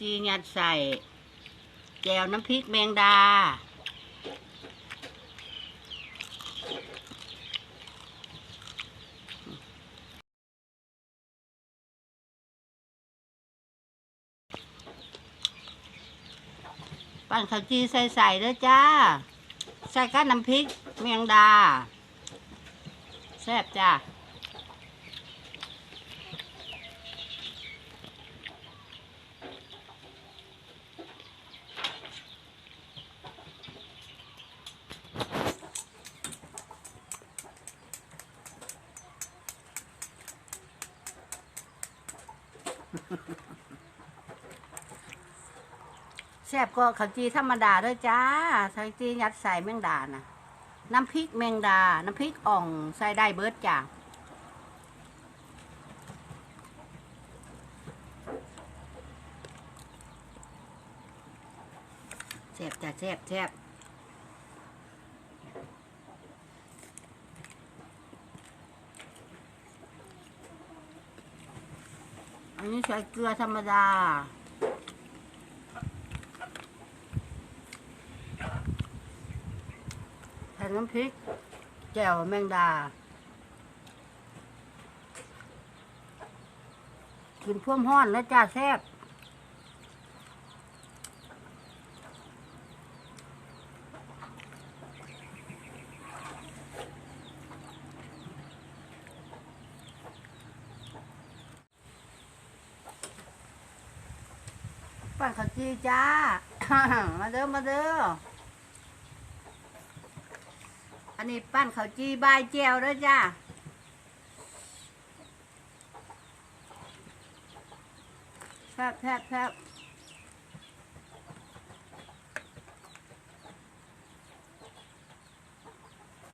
จียัดใส่ แจวน้ำพริกแมงดา ปั่นข้าวจีใส่ใส่ด้วยจ้า ใส่ก้านน้ำพริกเมงดา แซ่บจ้า แซ่บก็ข้าวจีธรรมดาด้วยจ้าข้าวจียัดใส่แมงดาน่ะ น้ำพริกแมงดา น้ำพริกอ่องใส่ได้เบิร์ดจ้าแซ่บจ้าแซ่บแซ่บ อันนี้ใส่เกลือธรรมดา แผ่นน้ำพริก แจ่วแมงดา กินพ่วมห้อนแล้วจ้าแซ่บ ปั่นข้าวจีจ้า มาเด้อมาเด้อ อันนี้ปั้นข้าวจีบายแจวด้วจ้าแซ่บแซ่บแซ่บ